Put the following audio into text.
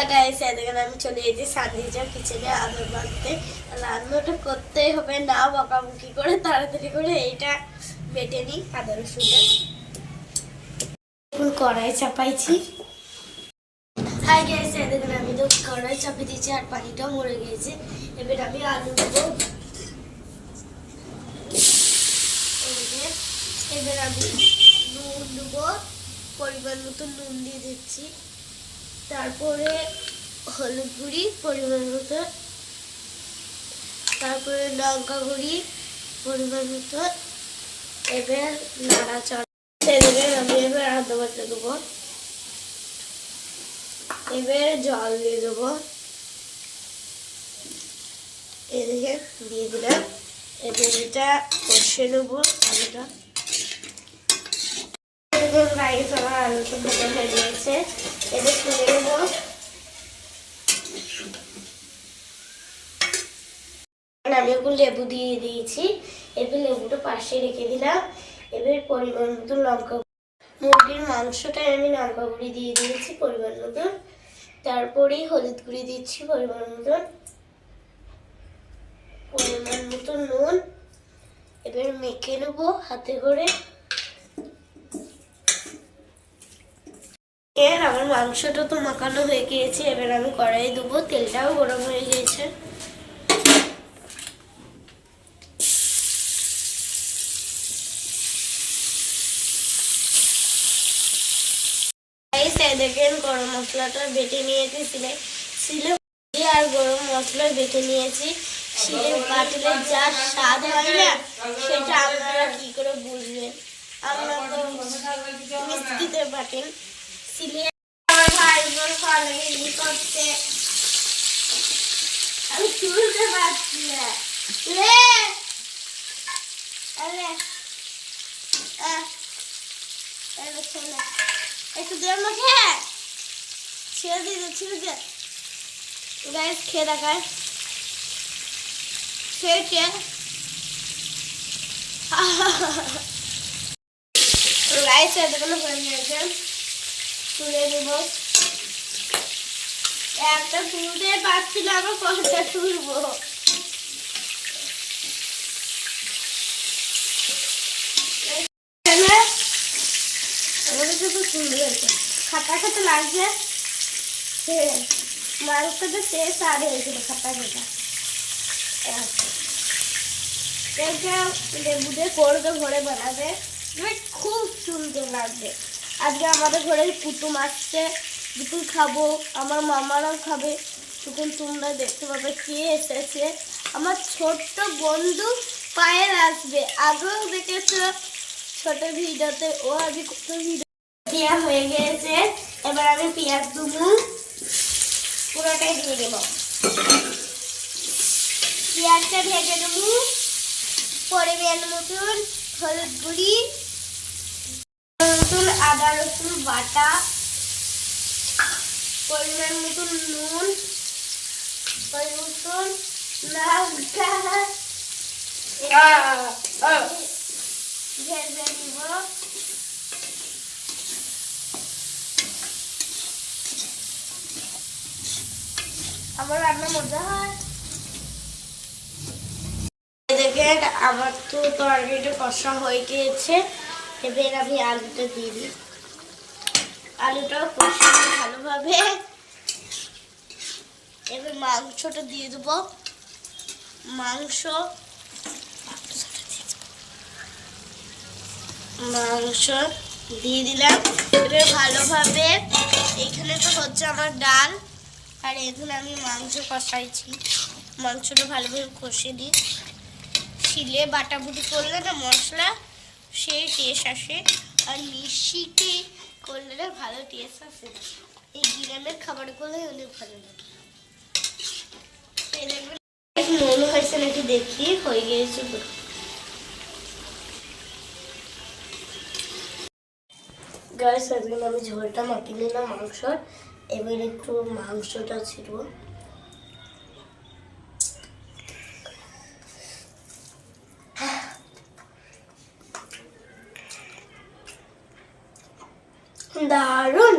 Hi guys আমি চলে এসেছি সান্দিজা কিচেনে আদর বাঁধতে। রান্নাটা করতেই হবে, না বকাবকি করে তাড়াতাড়ি করে এইটা বেটে নিই আদা রসুনটা কড়াই চাপাইছি। হাই গাইস এদিকে আমি তো কড়াই চাপিয়ে দিয়েছি আর পানিটাও মরে গিয়েছে। এবার আমি আলু দেবো। এবার আমি নুন দেবো, পরিমাণ মতো নুন দিয়ে দিচ্ছি। তারপরে হলুদ গুঁড়ি পরিমাণ মতো। তারপরে লঙ্কা গুঁড়ি পরিমাণ মতো। এবার নাড়াচড়া এদিকে আমি এবার আদা বাটা দেবো। এবার জল দিয়ে দেবো। এদিকে দিয়ে দিলাম। এবার এটা কষে নেব আলুটা। এবার রাইস আমার আলুটা ভাজা হয়ে গিয়েছে। এবার তুলে নেব। আমি এখন লেবু দিয়ে দিয়েছি। এবার লেবুটা পাশে রেখে দিলাম। এবার পরিমাণ মতো লঙ্কা মুরগির মাংসটা আমি লঙ্কা গুঁড়ি দিয়ে দিয়েছি পরিমাণ মতো। তারপরে হলুদ গুঁড়ি দিচ্ছি পরিমাণ মতো। পরিমাণ মতো নুন। এবার মেখে নেব হাতে করে। এর আমার মাংসটা তো মাখানো হয়ে গিয়েছে, এবার আমি কড়াই দেবো, তেলটাও গরম হয়ে গিয়েছে। দেখেন গরম মশলাটা বেটে নিয়েছি, সিলে সিলে আর গরম মশলা বেটে নিয়েছি। শিলে বাটলে যা স্বাদ হয় না, সেটা আপনারা কি করে বুঝবেন? আমরা তো মিষ্টিতে বাটেন। সিলে আমার ভাই বোন ই করতে খেয়ে খেয়েছে গাইস এতগুলো হয়ে গিয়েছে তুলে একটা তুলতে পারছি না আবার কতটা তুলবো। খাতা খাতা লাগছে। মাংসটা সে সারে হয়েছিল খাতা খাতা। করবে বানাবে। মানে খুব সুন্দর লাগবে। আজকে আমাদের ঘরে কুটুম আসছে। দুপুর খাব, আমার মামারাও খাবে। তখন তোমরা দেখতে পাবে কে এসেছে। আমার ছোট্ট বন্ধু পায়ের আসবে। আগেও দেখেছ ছোট ভিডিওতে, ও আগে কত ভিডিও দেওয়া হয়ে গেছে এবার আমি পেঁয়াজ দেবো পুরোটাই দিয়ে দেবো। পেঁয়াজটা ভেজে দেবো পরিমাণ মতন হলুদ গুঁড়ি আদা, রসুন বাটা, পরিমাণ মতন নুন, পরিমাণ লঙ্কা। ভেজে নিব। আমার রান্না মজা হয়। দেখেন আমার তো তরকারিটা কষা হয়ে গিয়েছে। এবার আমি আলুটা দিয়ে দিই। আলুটাও কষা ভালোভাবে এবার মাংসটা দিয়ে দেবো। মাংস মাংস দিয়ে দিলাম। এবার ভালোভাবে এখানে তো হচ্ছে আমার ডাল, আর এখানে আমি মাংস কষাইছি। মাংসটা ভালোভাবে কষে দিই শিলে বাটাবুটি করলে না মশলা সেই টেস্ট আসে। আর মিষ্টিটি করলে ভালো টেস্ট আসে এই গ্রামের খাবার করলে অনেক ভালো লাগে। হয়েছে নাকি দেখি, হয়ে গিয়েছে। গাছ আজকে আমি ঝোলটা মাখিয়ে নিলাম, মাংসর। এবার একটু মাংসটা ছিল দারুণ।